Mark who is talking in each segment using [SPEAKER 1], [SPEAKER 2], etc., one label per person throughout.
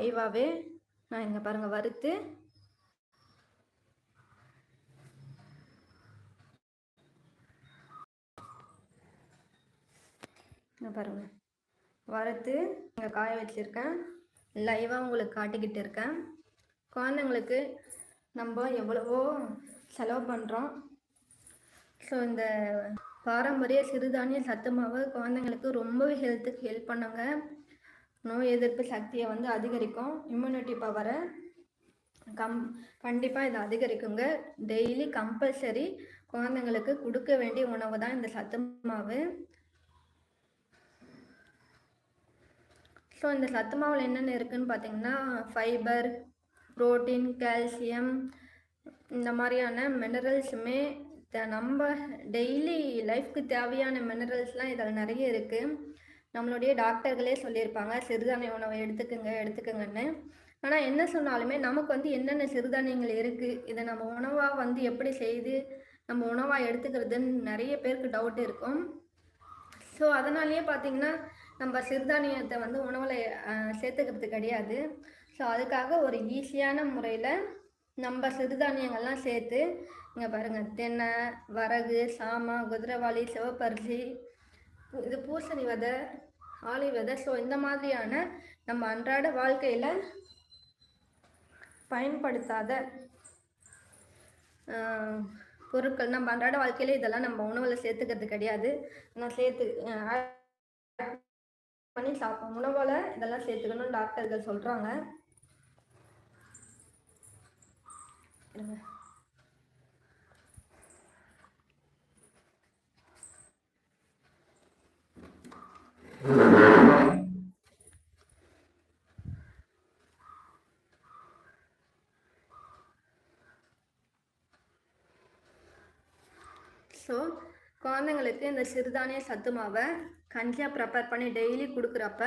[SPEAKER 1] லைவாகவே நான் இங்கே பாருங்கள் வறுத்து. இங்கே பாருங்கள் வறுத்து இங்கே காய வச்சுருக்கேன். லைவாக உங்களுக்கு காட்டிக்கிட்டு இருக்கேன். குழந்தைங்களுக்கு நம்ம எவ்வளவோ செலவு பண்ணுறோம் ஸோ இந்த பாரம்பரிய சிறுதானிய சத்து மாவு குழந்தைங்களுக்கு ரொம்பவே ஹெல்த்துக்கு ஹெல்ப் பண்ணுங்க. நோய் எதிர்ப்பு சக்தியை வந்து அதிகரிக்கும். இம்யூனிட்டி பவரை கம் கண்டிப்பாக இதை அதிகரிக்குங்க. டெய்லி கம்பல்சரி குழந்தைங்களுக்கு கொடுக்க வேண்டிய உணவு தான் இந்த சத்து மாவு. ஸோ இந்த சத்து மாவில் என்னென்ன இருக்குன்னு பார்த்தீங்கன்னா ஃபைபர் புரோட்டீன் கால்சியம் இந்த மாதிரியான மினரல்ஸுமே நம்ம டெய்லி லைஃப்க்கு தேவையான மினரல்ஸ்லாம் இதில் நிறைய இருக்குது நம்மளுடைய டாக்டர்களே சொல்லியிருப்பாங்க சிறுதானிய உணவை எடுத்துக்கோங்க எடுத்துக்கோங்கன்னு. ஆனால் என்ன சொன்னாலுமே நமக்கு வந்து என்னென்ன சிறுதானியங்கள் இருக்குது இதை நம்ம உணவாக வந்து எப்படி செய்து நம்ம உணவாக எடுத்துக்கிறதுன்னு நிறைய பேருக்கு டவுட் இருக்கும். ஸோ அதனாலேயே பார்த்தீங்கன்னா நம்ம சிறுதானியத்தை வந்து உணவில் சேர்த்துக்கிறது கிடையாது. ஸோ அதுக்காக ஒரு ஈஸியான முறையில் நம்ம சிறுதானியங்கள்லாம் சேர்த்து இங்கே பாருங்கள் தென்னை வரகு சாமா குதிரைவாளி சிவப்பரிசி இது பூசணி விதை ஆலை விதை. ஸோ இந்த மாதிரியான நம்ம அன்றாட வாழ்க்கையில் பயன்படுத்தாத பொருட்கள் நம்ம அன்றாட வாழ்க்கையில இதெல்லாம் நம்ம உணவில் சேர்த்துக்கிறது கிடையாது. நான் சேர்த்து பண்ணி சாப்பிடும் உணவில் இதெல்லாம் சேர்த்துக்கணும்னு டாக்டர்கள் சொல்கிறாங்க ஸோ குழந்தைங்களுக்கு இந்த சிறுதானிய சத்து மாவை கஞ்சியாக ப்ரிப்பேர் பண்ணி டெய்லி கொடுக்குறப்ப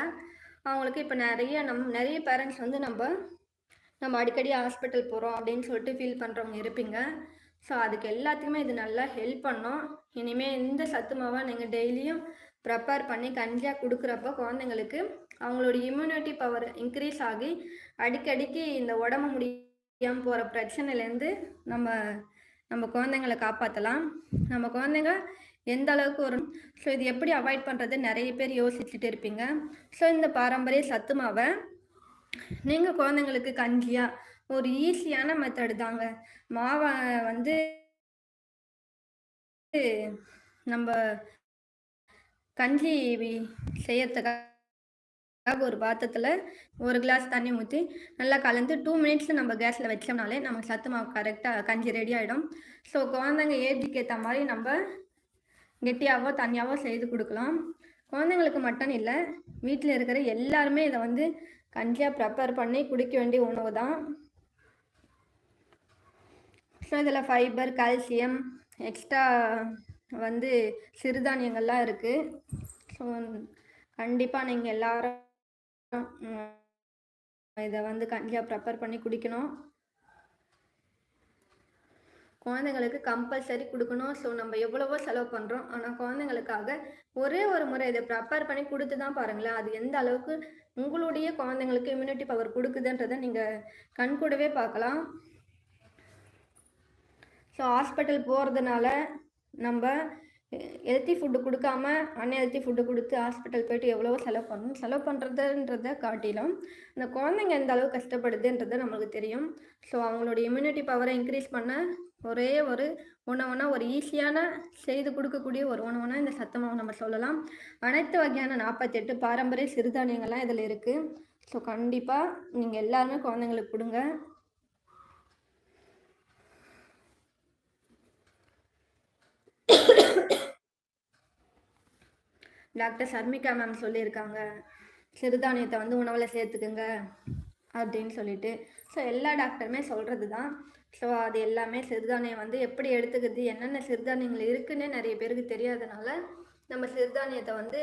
[SPEAKER 1] அவங்களுக்கு இப்போ நிறைய நம் நிறைய பேரண்ட்ஸ் வந்து நம்ம நம்ம அடிக்கடி ஹாஸ்பிட்டல் போகிறோம் அப்படின்னு சொல்லிட்டு ஃபீல் பண்ணுறவங்க இருப்பீங்க. ஸோ அதுக்கு எல்லாத்துக்குமே இது நல்லா ஹெல்ப் பண்ணும். இனிமேல் இந்த சத்து மாவை நீங்கள் டெய்லியும் ப்ரிப்பேர் பண்ணி கஞ்சியாக கொடுக்குறப்ப குழந்தைங்களுக்கு அவங்களோட இம்யூனிட்டி பவர் இன்க்ரீஸ் ஆகி அடிக்கடிக்கு இந்த உடம்பு முடியாமல் போகிற பிரச்சனையிலேருந்து நம்ம நம்ம குழந்தைங்களை காப்பாற்றலாம் நம்ம குழந்தைங்க எந்த அளவுக்கு வரும் ஸோ இது எப்படி அவாய்ட் பண்ணுறது நிறைய பேர் யோசிச்சுட்டு இருப்பீங்க. ஸோ இந்த பாரம்பரிய சத்து மாவை நீங்கள் குழந்தைங்களுக்கு கஞ்சியாக ஒரு ஈஸியான மெத்தடு தாங்க. மாவை வந்து நம்ம கஞ்சி செய்யறதுக்காக ஒரு பாத்திரத்தில் ஒரு கிளாஸ் தண்ணி ஊற்றி நல்லா கலந்து டூ மினிட்ஸில் நம்ம கேஸில் வச்சோம்னாலே நமக்கு சத்து மாவு கரெக்டாக கஞ்சி ரெடி ஆகிடும் ஸோ குழந்தைங்க ஏஜுக்கு ஏற்ற மாதிரி நம்ம கெட்டியாவோ தண்ணியாவோ செய்து கொடுக்கலாம். குழந்தைங்களுக்கு மட்டும் இல்லை வீட்டில் இருக்கிற எல்லாருமே இதை வந்து கஞ்சியாக ப்ரிப்பேர் பண்ணி குடிக்க வேண்டிய உணவு தான். ஸோ இதில் ஃபைபர் கால்சியம் எக்ஸ்ட்ரா வந்து சிறுதானியங்கள்லாம் இருக்குது ஸோ கண்டிப்பாக நீங்கள் எல்லாரும் இதை வந்து கஞ்சியாக ப்ரிப்பேர் பண்ணி குடிக்கணும். குழந்தைங்களுக்கு கம்பல்சரி கொடுக்கணும். ஸோ நம்ம எவ்வளவோ செலவு பண்ணுறோம் ஆனால் குழந்தைங்களுக்காக ஒரே ஒரு முறை இதை ப்ரிப்பேர் பண்ணி கொடுத்து தான் பாருங்களேன். அது எந்த அளவுக்கு உங்களுடைய குழந்தைங்களுக்கு இம்யூனிட்டி பவர் கொடுக்குதுன்றதை நீங்கள் கண்கூடவே பார்க்கலாம். ஸோ ஹாஸ்பிட்டல் போகிறதுனால நம்ம ஹெல்த்தி ஃபுட்டு கொடுக்காம அன்ஹெல்த்தி ஃபுட்டு கொடுத்து ஹாஸ்பிட்டல் போயிட்டு எவ்வளவோ செலவு பண்ணணும். செலவு பண்ணுறதுன்றத காட்டிலும் இந்த குழந்தைங்க எந்த அளவு கஷ்டப்படுதுன்றது நம்மளுக்கு தெரியும். ஸோ அவங்களோட இம்யூனிட்டி பவரை இன்க்ரீஸ் பண்ண ஒரே ஒரு உணவுனா ஒரு ஈஸியான செய்து கொடுக்கக்கூடிய ஒரு உணவுனா இந்த சத்தமாக நம்ம சொல்லலாம். அனைத்து வகையான நாற்பத்தெட்டு பாரம்பரிய சிறுதானியங்கள்லாம் இதில் இருக்குது ஸோ கண்டிப்பாக நீங்கள் எல்லாருமே குழந்தைங்களுக்கு கொடுங்க. டாக்டர் சர்மிகா மேம் சொல்லியிருக்காங்க. சிறுதானியத்தை வந்து உணவில் சேர்த்துக்குங்க அப்படின்னு சொல்லிட்டு. ஸோ எல்லா டாக்டருமே சொல்கிறது தான் ஸோ அது எல்லாமே சிறுதானியம் வந்து எப்படி எடுத்துக்கிறது என்னென்ன சிறுதானியங்கள் இருக்குன்னே நிறைய பேருக்கு தெரியாதனால நம்ம சிறுதானியத்தை வந்து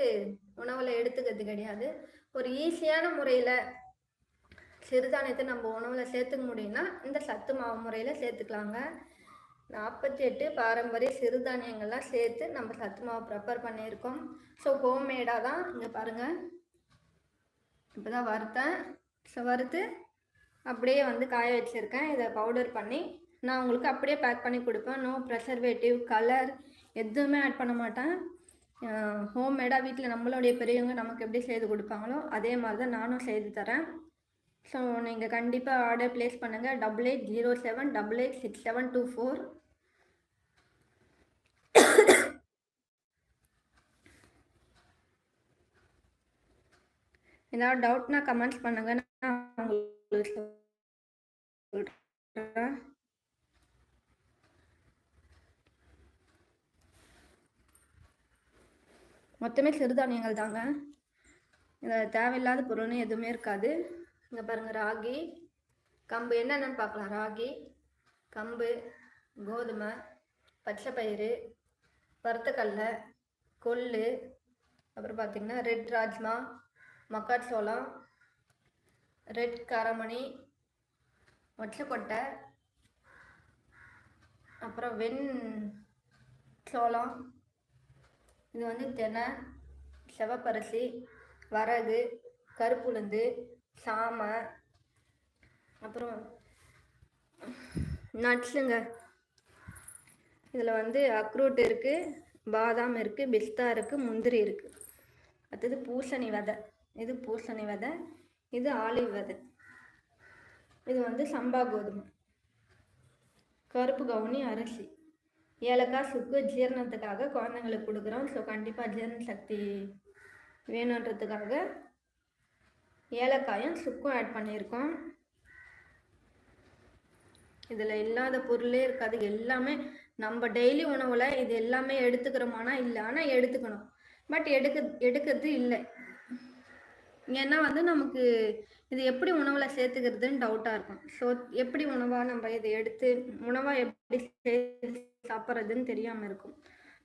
[SPEAKER 1] உணவில் எடுத்துக்கிறது கிடையாது. ஒரு ஈஸியான முறையில் சிறுதானியத்தை நம்ம உணவில் சேர்த்துக்க முடியும்னா இந்த சத்து மாவு முறையில் சேர்த்துக்கலாங்க. நாற்பத்தி எட்டு பாரம்பரிய சிறுதானியங்கள்லாம் சேர்த்து நம்ம சத்து மாவு ப்ரிப்பேர் பண்ணியிருக்கோம். ஸோ ஹோம்மேடாக தான் இங்கே பாருங்கள் இப்போ தான் வறுத்தேன். ஸோ வறுத்து அப்படியே வந்து காய வச்சுருக்கேன். இதை பவுடர் பண்ணி நான் உங்களுக்கு அப்படியே பேக் பண்ணி கொடுப்பேன். நோ ப்ரெசர்வேட்டிவ் கலர் எதுவுமே ஆட் பண்ண மாட்டேன். ஹோம்மேடாக வீட்டில் நம்மளுடைய பெரியவங்க நமக்கு எப்படி செய்து கொடுப்பாங்களோ அதே மாதிரி தான் நானும் செய்து தரேன். ஸோ நீங்கள் கண்டிப்பாக ஆர்டர் ப்ளேஸ் பண்ணுங்கள் double eight zero seven double eight six seven two four ஏதாவது டவுட்னா கமெண்ட்ஸ் பண்ணுங்க. நான் உங்களுக்கு மொத்தமே சிறுதானியங்கள் தாங்க. இதில் தேவையில்லாத பொருள்னு எதுவுமே இருக்காது. இங்கே பாருங்கள் ராகி கம்பு. என்னென்னு பார்க்கலாம். ராகி கம்பு கோதுமை பச்சை பயிறு வறுத்தக்கடலை கொள்ளு அப்புறம் பார்த்திங்கன்னா ரெட் ராஜ்மா மக்காச்சோளம் ரெட் காரமணி ஒற்றைக்கொட்டை அப்புறம் வெண் சோளம் இது வந்து தெனை செவப்பரிசி வரகு கருப்புளுந்து சாமை அப்புறம் நட்ஸுங்க. இதில் வந்து அக்ரூட் இருக்குது பாதாம் இருக்குது பிஸ்தா இருக்குது முந்திரி இருக்குது அடுத்தது பூசணி விதை. இது பூசணி விதை இது ஆலிவ் விதை. இது வந்து சம்பா கோதுமை. கருப்பு கவுனி அரிசி. ஏலக்காய் சுக்கு ஜீரணத்துக்காக குழந்தைங்களுக்கு கொடுக்குறோம். ஸோ கண்டிப்பாக ஜீரண சக்தி வேணுன்றதுக்காக ஏலக்காயும் சுக்கும் ஆட் பண்ணியிருக்கோம். இதில் இல்லாத பொருளே இருக்காது. எல்லாமே நம்ம டெய்லி உணவில் இது எல்லாமே எடுத்துக்கிறோமானா இல்லை. ஆனால் எடுத்துக்கணும். பட் எடுக்க எடுக்கிறது இல்லை. ஏன்னா வந்து நமக்கு இது எப்படி உணவில் சேர்த்துக்கிறதுன்னு டவுட்டாக இருக்கும். ஸோ எப்படி உணவாக நம்ம இதை எடுத்து உணவாக எப்படி சேர்த்து சாப்பிட்றதுன்னு தெரியாமல் இருக்கும்.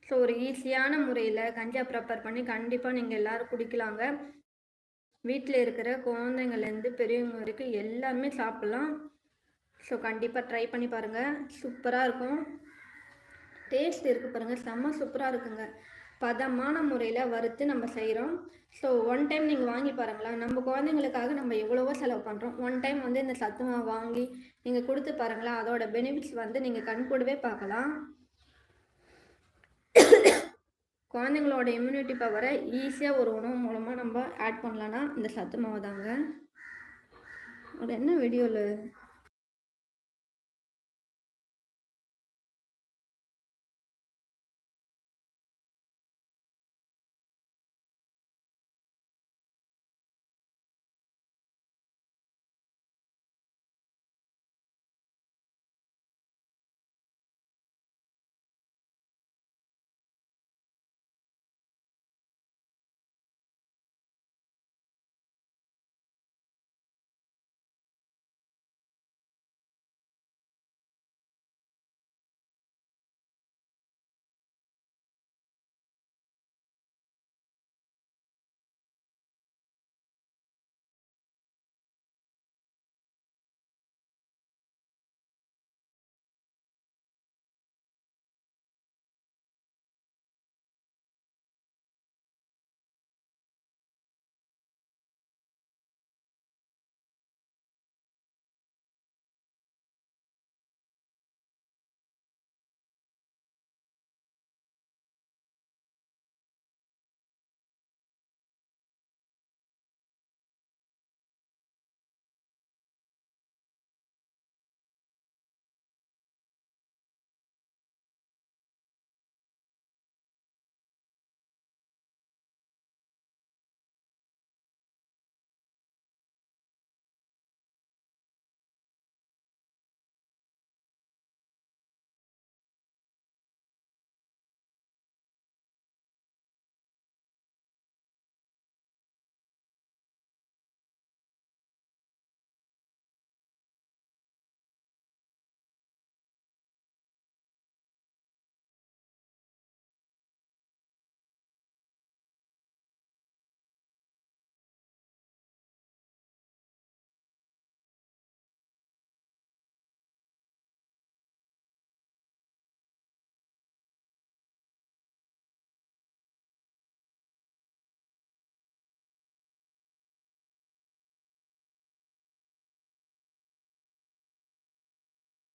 [SPEAKER 1] ஸோ ஒரு ஈஸியான முறையில் கஞ்சா ப்ரிப்பேர் பண்ணி கண்டிப்பாக நீங்கள் எல்லோரும் குடிக்கலாங்க. வீட்டில் இருக்கிற குழந்தைங்கள்லேருந்து பெரியவங்க வரைக்கும் எல்லாருமே சாப்பிட்லாம். ஸோ கண்டிப்பாக ட்ரை பண்ணி பாருங்கள் சூப்பராக இருக்கும். டேஸ்ட் இருக்குது பாருங்கள் செம்ம சூப்பராக இருக்குங்க. பதமான முறையில் வறுத்து நம்ம செய்கிறோம் ஸோ ஒன் டைம் நீங்கள் வாங்கி பாருங்களேன். நம்ம குழந்தைங்களுக்காக நம்ம எவ்வளவோ செலவு பண்ணுறோம் ஒன் டைம் வந்து இந்த சத்து மாவு வாங்கி நீங்கள் கொடுத்து பாருங்களேன். அதோட பெனிஃபிட்ஸ் வந்து நீங்கள் கண் கூடவே பார்க்கலாம். குழந்தைங்களோட இம்யூனிட்டி பவரை ஈஸியாக ஒரு உணவு மூலமாக நம்ம ஆட் பண்ணலான்னா இந்த சத்து மாவு தாங்க. அது என்ன வீடியோவில்